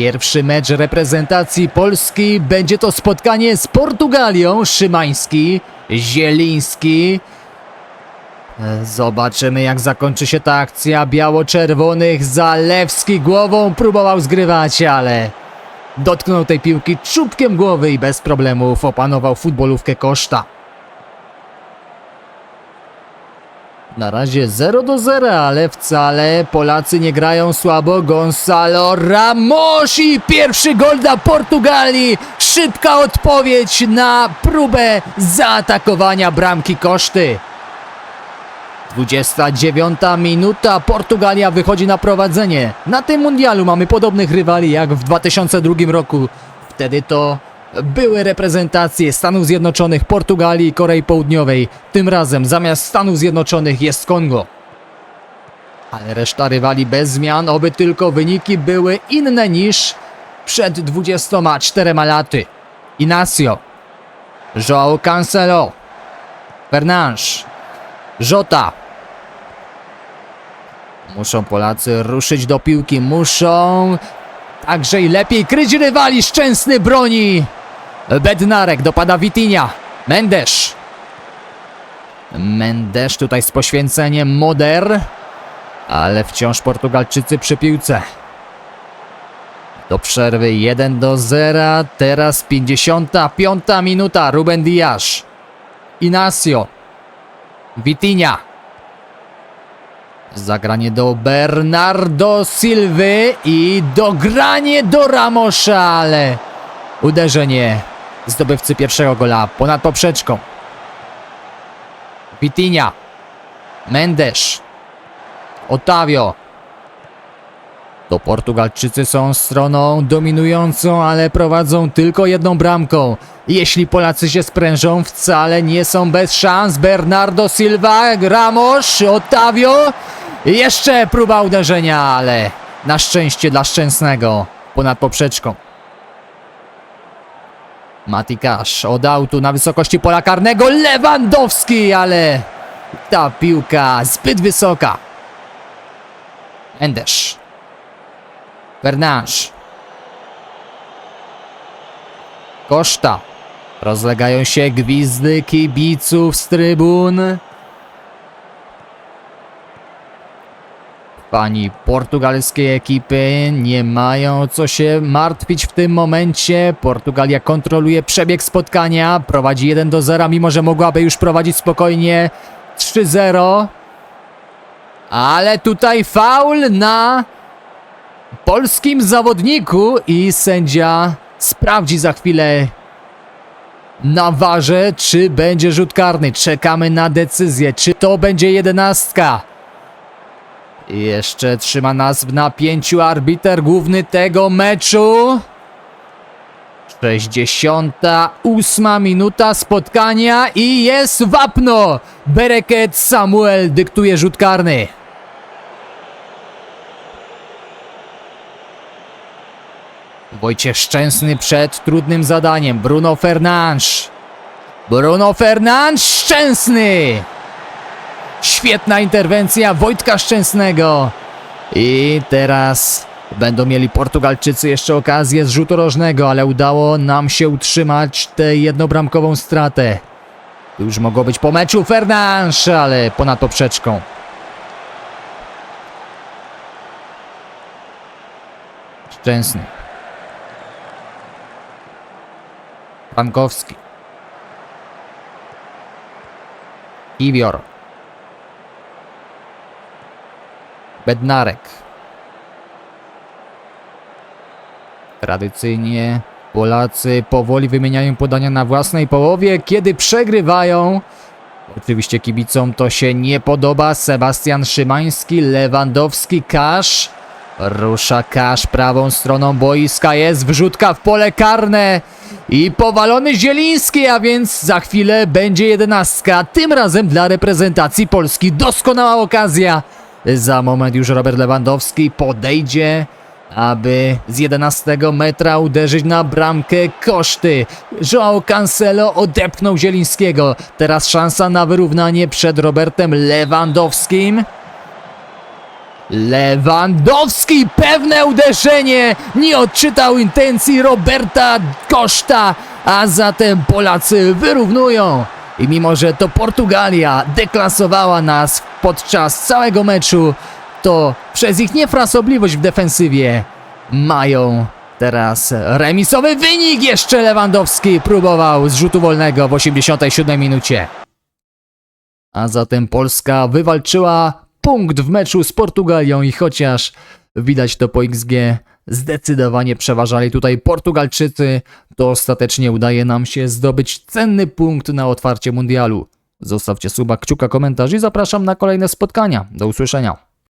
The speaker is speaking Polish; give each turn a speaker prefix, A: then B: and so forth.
A: Pierwszy mecz reprezentacji Polski będzie to spotkanie z Portugalią. Szymański, Zieliński. E, Zobaczymy jak zakończy się ta akcja biało-czerwonych. Zalewski głową próbował zgrywać, ale dotknął tej piłki czubkiem głowy i bez problemów opanował futbolówkę Koszta. Na razie 0 do 0, ale wcale Polacy nie grają słabo. Gonzalo Ramos i pierwszy gol dla Portugalii. Szybka odpowiedź na próbę zaatakowania bramki koszty. 29 minuta, Portugalia wychodzi na prowadzenie. Na tym mundialu mamy podobnych rywali jak w 2002 roku. Wtedy to były reprezentacje Stanów Zjednoczonych, Portugalii i Korei Południowej. Tym razem zamiast Stanów Zjednoczonych jest Kongo. Ale reszta rywali bez zmian, oby tylko wyniki były inne niż przed 24 laty. Inacio, João Cancelo, Fernandes, Jota. Muszą Polacy ruszyć do piłki, muszą także i lepiej kryć rywali. Szczęsny broni. Bednarek dopada Witinia. Mendes. Mendes tutaj z poświęceniem Moder. Ale wciąż Portugalczycy przy piłce. Do przerwy 1 do 0. Teraz 55 minuta. Ruben Dias. Inacio. Vitinha. Zagranie do Bernardo Silwy i dogranie do Ramosza, ale uderzenie zdobywcy pierwszego gola ponad poprzeczką. Vitinha. Mendes. Otavio. To Portugalczycy są stroną dominującą, ale prowadzą tylko jedną bramką. Jeśli Polacy się sprężą, wcale nie są bez szans. Bernardo Silva, Ramos, Otavio. Jeszcze próba uderzenia, ale na szczęście dla Szczęsnego ponad poprzeczką. Matikasz od autu na wysokości pola karnego. Lewandowski, ale ta piłka zbyt wysoka. Mendes. Fernandes. Koszta. Rozlegają się gwizdy kibiców z trybun. Pani portugalskiej ekipy nie mają co się martwić w tym momencie. Portugalia kontroluje przebieg spotkania. Prowadzi 1 do 0, mimo że mogłaby już prowadzić spokojnie 3-0. Ale tutaj faul na polskim zawodniku i sędzia sprawdzi za chwilę na warze, czy będzie rzut karny. Czekamy na decyzję, czy to będzie jedenastka. Jeszcze trzyma nas w napięciu arbiter główny tego meczu. 68 minuta spotkania i jest wapno. Bereket Samuel dyktuje rzut karny. Wojciech Szczęsny przed trudnym zadaniem. Bruno Fernandes. Bruno Fernandes Szczęsny. Świetna interwencja Wojtka Szczęsnego. I teraz będą mieli Portugalczycy jeszcze okazję z rzutu rożnego, ale udało nam się utrzymać tę jednobramkową stratę. Już mogło być po meczu Fernandes, ale ponad poprzeczką. Szczęsny. Pankowski. Iwior. Bednarek. Tradycyjnie Polacy powoli wymieniają podania na własnej połowie, kiedy przegrywają. Oczywiście kibicom to się nie podoba. Sebastian Szymański, Lewandowski, Kasz. Rusza Kasz prawą stroną boiska, jest wrzutka w pole karne i powalony Zieliński, a więc za chwilę będzie jedenastka, tym razem dla reprezentacji Polski. Doskonała okazja. Za moment już Robert Lewandowski podejdzie, aby z 11 metra uderzyć na bramkę koszty. João Cancelo odepchnął Zielińskiego. Teraz szansa na wyrównanie przed Robertem Lewandowskim. Lewandowski, pewne uderzenie, nie odczytał intencji Roberta Koszta, a zatem Polacy wyrównują. I mimo, że to Portugalia deklasowała nas podczas całego meczu, to przez ich niefrasobliwość w defensywie mają teraz remisowy wynik. Jeszcze Lewandowski próbował z rzutu wolnego w 87 minucie. A zatem Polska wywalczyła punkt w meczu z Portugalią i chociaż widać to po XG, zdecydowanie przeważali tutaj Portugalczycy, to ostatecznie udaje nam się zdobyć cenny punkt na otwarcie mundialu. Zostawcie suba, kciuka, komentarz i zapraszam na kolejne spotkania. Do usłyszenia.